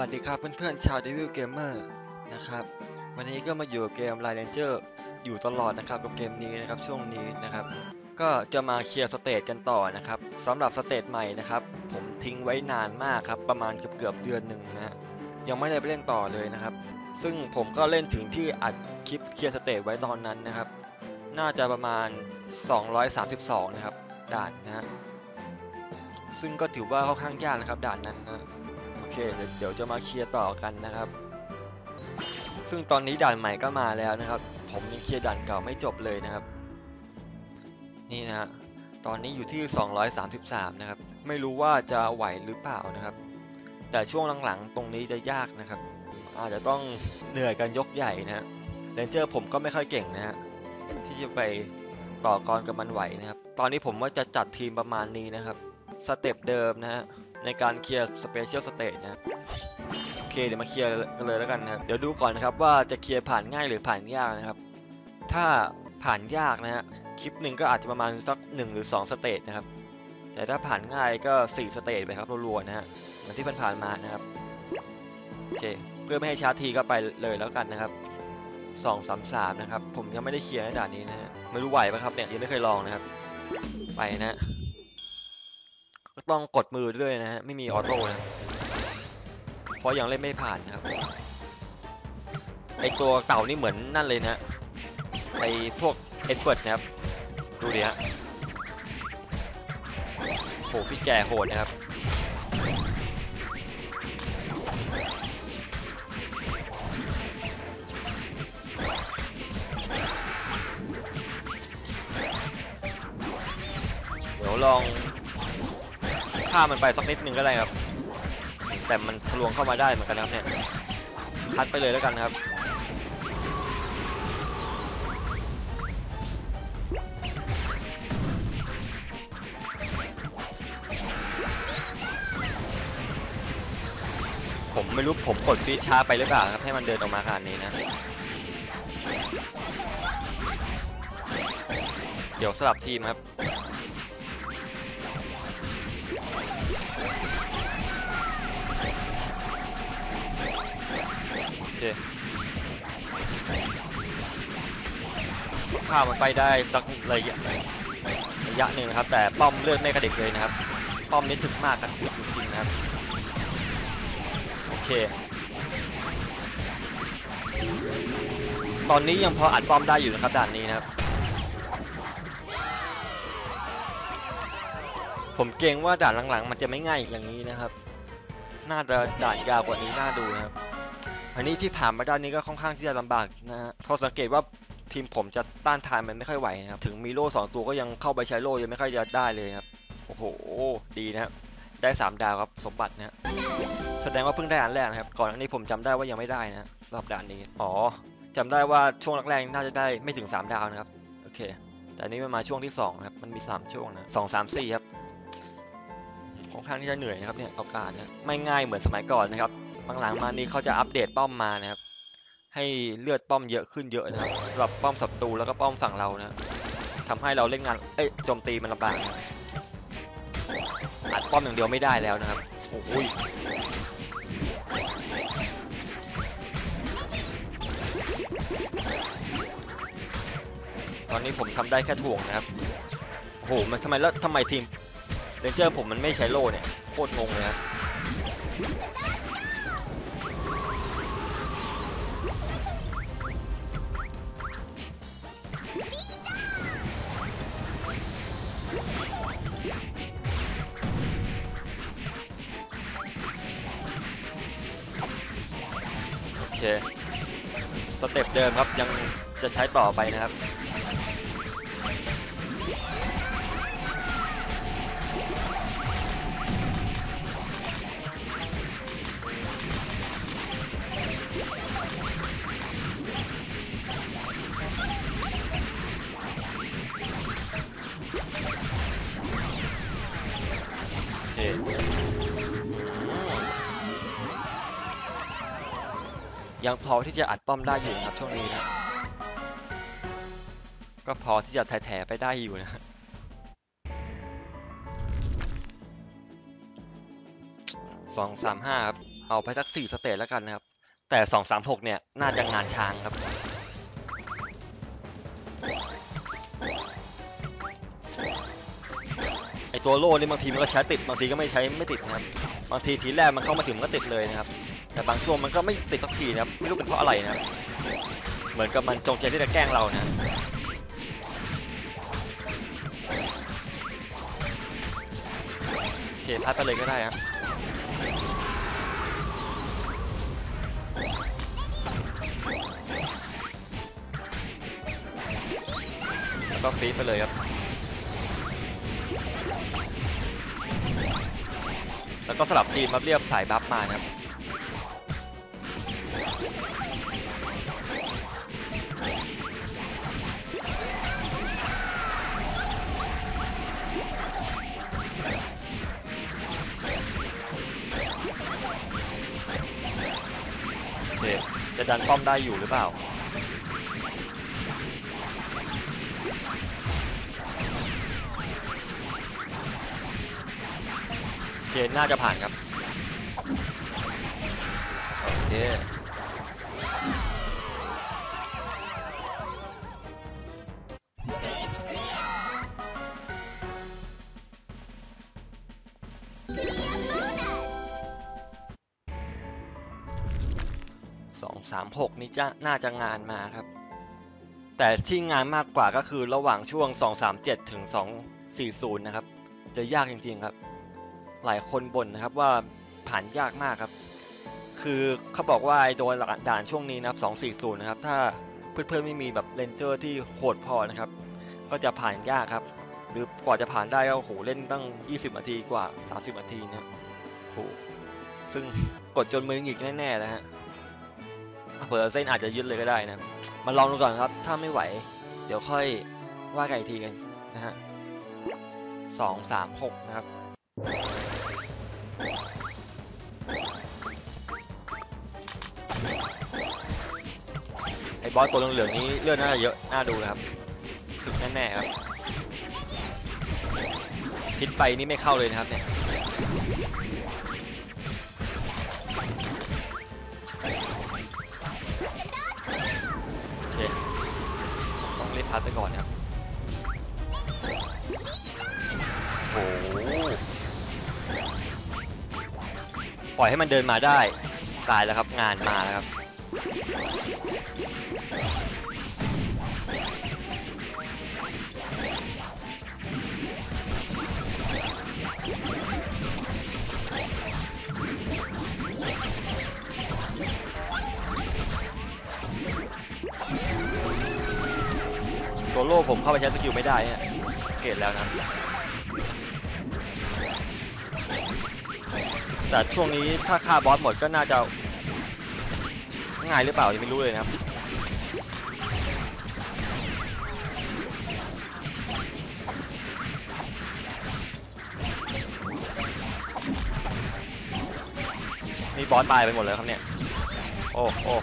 วัสดีครับเพื่อนๆชาว Devil Gamer นะครับ วันนี้ก็มาอยู่เกม Line Ranger อยู่ตลอดนะครับกับเกมนี้นะครับช่วงนี้นะครับ ก็จะมาเคลียร์สเตจกันต่อนะครับสำหรับสเตจใหม่นะครับ ผมทิ้งไว้นานมากครับ ประมาณเกือบเกือบเดือนหนึ่งนะฮะยังไม่ได้ไปเล่นต่อเลยนะครับ ซึ่งผมก็เล่นถึงที่อัดคลิปเคลียร์สเตจไว้ตอนนั้นนะครับ น่าจะประมาณ 232 นะครับด่านนะฮะซึ่งก็ถือว่าค่อนข้างยากนะครับด่านนั้นนะ เคเดี๋ยวจะมาเคลียร์ต่อกันนะครับ ซึ่งตอนนี้ด่านใหม่ก็มาแล้วนะครับ ผมยังเคลียร์ด่านเก่าไม่จบเลยนะครับ นี่นะฮะตอนนี้อยู่ที่ 233 นะครับ ไม่รู้ว่าจะไหวหรือเปล่านะครับ แต่ช่วงหลังๆ ตรงนี้จะยากนะครับ อาจจะต้องเหนื่อยกันยกใหญ่นะฮะเรนเจอร์ผมก็ไม่ค่อยเก่งนะฮะที่จะไปต่อกรกับมันไหวนะครับ ตอนนี้ผมว่าจะจัดทีมประมาณนี้นะครับ สเต็ปเดิมนะฮะ ในการเคลียร์สเปเชียลสเตจนะโอเคเดี๋ยวมาเคลียร์กันเลยแล้วกันนะครับเดี๋ยวดูก่อนนะครับว่าจะเคลียร์ผ่านง่ายหรือผ่านยากนะครับ ถ้าผ่านยากนะฮะคลิปหนึ่งก็อาจจะประมาณสักหนึ่งหรือสองสเตจนะครับ แต่ถ้าผ่านง่ายก็สี่สเตจไปครับรัวๆนะฮะเหมือนที่ผ่านมานะครับโอเคเพื่อไม่ให้ช้าทีก็ไปเลยแล้วกันนะครับสองสามสามนะครับ ผมยังไม่ได้เคลียร์ในด่านนี้นะฮะไม่รู้ไหวไหมครับเนี่ยยังไม่เคยลองนะครับ ไปนะ ต้องกดมือด้วยนะฮะ ไม่มีออโต้นะเพราะยังเล่นไม่ผ่านนะครับไอตัวเต่านี่เหมือนนั่นเลยนะไอพวกเอ็ดเวิร์ดนะครับ ดูดิฮะโหพี่แกโหดนะครับ เดี๋ยวลอง ฆ่ามันไปสักนิดหนึ่งก็ได้ครับ แต่มันทะลวงเข้ามาได้เหมือนกันนะครับเนี่ยคัดไปเลยแล้วกันครับผมไม่รู้ผมกดฟีช้าไปหรือเปล่าครับให้มันเดินออกมาขนาดนี้นะ เดี๋ยวสลับทีมครับ เคข้ามันไปได้สักระยะระยะหนึ่งนะครับ แต่ป้อมเลือดไม่กระเดิกเลยนะครับ ป้อมนี้ถึกมากครับถึกจริงๆนะครับ โอเค ตอนนี้ยังพออัดป้อมได้อยู่นะครับด่านนี้นะครับ ผมเกรงว่าด่านหลังๆ มันจะไม่ง่ายอย่างนี้นะครับ น่าจะด่านยาวกว่านี้น่าดูนะครับ อันนี้ที่ผ่านมาด้านนี้ก็ค่อนข้างที่จะลำบากนะฮะเพราะสังเกตว่าทีมผมจะต้านทานมันไม่ค่อยไหวนะครับถึงมีโล่สองตัวก็ยังเข้าไปใช้โล่ยังไม่ค่อยจะได้เลยครับโอ้โหดีนะครับได้สามดาวครับสมบัตินะฮะแสดงว่าเพิ่งได้อันแรกนะครับก่อนอันนี้ผมจำได้ว่ายังไม่ได้นะสำหรับด่านนี้อ๋อจำได้ว่าช่วงแรกๆน่าจะได้ไม่ถึง 3 ดาวนะครับโอเค แต่นี้มันมาช่วงที่2นะครับมันมี 3 ช่วงนะสองสามสี่ครับค่อนข้างที่จะเหนื่อยนะครับเนี่ยเอการนะไม่ง่ายเหมือนสมัยก่อนนะครับ หลังๆมานี้เขาจะอัปเดตป้อมมานะครับ ให้เลือดป้อมเยอะขึ้นเยอะนะครับสำหรับป้อมศัตรูแล้วก็ป้อมฝั่งเรานะทำให้เราเล่นงานเอ้ยโจมตีมันลำบากอัดป้อมอย่างเดียวไม่ได้แล้วนะครับโอ้ยตอนนี้ผมทำได้แค่ถ่วงนะครับโอ้โหมันทำไมแล้วทำไมทีมเรนเจอร์ผมมันไม่ใช้โล่เนี่ยโคตรงงเลยครับ เค สเต็ปเดิมครับยังจะใช้ต่อไปนะครับ ยังพอที่จะอัดป้อมได้อยู่นะครับช่วงนี้นะก็พอที่จะแถๆไปได้อยู่นะสสองสามห้าครับเอาไปสักสี่สเตจแล้วกันนะครับ แต่สองสามหกเนี่ยน่าจะงานช้างครับไอตัวโล่นี่บางทีมันก็ใช้ติดบางทีก็ไม่ใช้ไม่ติดนะครับบางทีทีแรกมันเข้ามาถึงมันก็ติดเลยนะครับ แต่บางช่วงมันก็ไม่ติดสักทีนะครับ ไม่รู้เป็นเพราะอะไรนะเหมือนกับมันจงใจที่จะแกล้งเรานะโอเคพัดไปเลยก็ได้ครับแล้วก็ฟีดไปเลยครับ แล้วก็สลับทีมครับเรียบสายบัฟมานะครับ ดันป้อมได้อยู่หรือเปล่าโอเคน่าจะผ่านครับ โอเค สองสามหกนี่จะน่าจะงานมาครับ แต่ที่งานมากกว่าก็คือระหว่างช่วง 237 ถึง 240 นะครับ จะยากจริงๆครับ หลายคนบ่นนะครับว่าผ่านยากมากครับ คือเขาบอกว่าไอ้โดนด่านช่วงนี้นะครับ 240 นะครับ ถ้าเพื่อนๆไม่มีแบบเลนเจอร์ที่โหดพอนะครับ ก็จะผ่านยากครับ หรือกว่าจะผ่านได้ก็โหเล่นตั้ง 20 นาทีกว่า 30 นาทีนะโหซึ่งกดจนมือหงิกแน่ๆแล้วฮะ เผื่อเส้นอาจจะยึดเลยก็ได้นะมาลองดูก่อนครับ ถ้าไม่ไหว เดี๋ยวค่อยว่ากันอีกทีกันนะฮะสองสามหกนะครับไอ้บอสตัวเหลืองๆนี้เลือดน่าจะเยอะน่าดูนะครับถึกแน่ๆครับคิดไปนี่ไม่เข้าเลยนะครับเนี่ย ต้องรีบพัดไปก่อนนะครับโอ้โหปล่อยให้มันเดินมาได้ตายแล้วครับงานมาแล้วครับ โล่ผมเข้าไปใช้สกิลไม่ได้เนี่ยเกตแล้วนะ แต่ช่วงนี้ถ้าฆ่าบอสหมดก็น่าจะ ง่ายหรือเปล่ายังไม่รู้เลยนะครับนี่บอสตายไปหมดเลยครับเนี่ย โอ้โอ้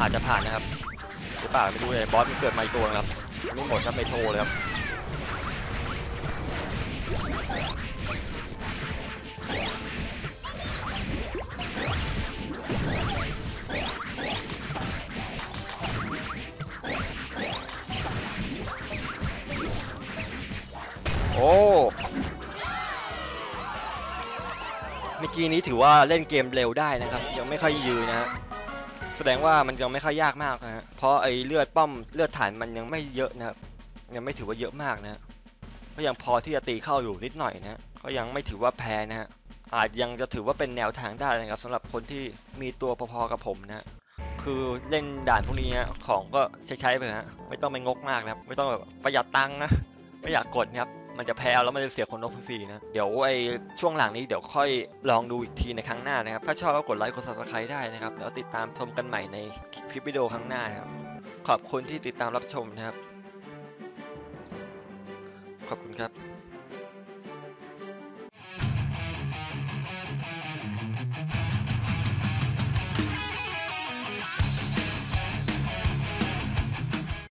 อาจจะผ่านนะครับ เปล่าไม่รู้เลยบอสมันเกิดมาอีกตัวนะครับไม่หมดครับไม่โชว์เลยครับโอ้เมื่อกี้นี้ถือว่าเล่นเกมเร็วได้นะครับ ยังไม่ค่อยยืนนะฮะ แสดงว่ามันยังไม่ค่อยยากมากนะฮะเพราะไอ้เลือดป้อมเลือดฐานมันยังไม่เยอะนะครับยังไม่ถือว่าเยอะมากนะฮะก็ยังพอที่จะตีเข้าอยู่นิดหน่อยนะก็ยังไม่ถือว่าแพ้นะฮะอาจยังจะถือว่าเป็นแนวทางได้นะครับสำหรับคนที่มีตัวพอๆกับผมนะคือเล่นด่านพวกนี้ฮะของก็ใช้ๆไปฮะไม่ต้องไปงกมากนะครับ ไม่ต้องแบบประหยัดตังค์นะไม่อยากกดนะครับ มันจะแพ้แล้วมันจะเสียคนนกฟรีนะ เดี๋ยวไอ้ช่วงหลังนี้เดี๋ยวค่อยลองดูอีกทีในครั้งหน้านะครับ ถ้าชอบก็กดไลค์กดซับสไครต์ได้นะครับ แล้วติดตามชมกันใหม่ในคลิปวิดีโอครั้งหน้านครับ ขอบคุณที่ติดตามรับชมนะครับ ขอบคุณครับ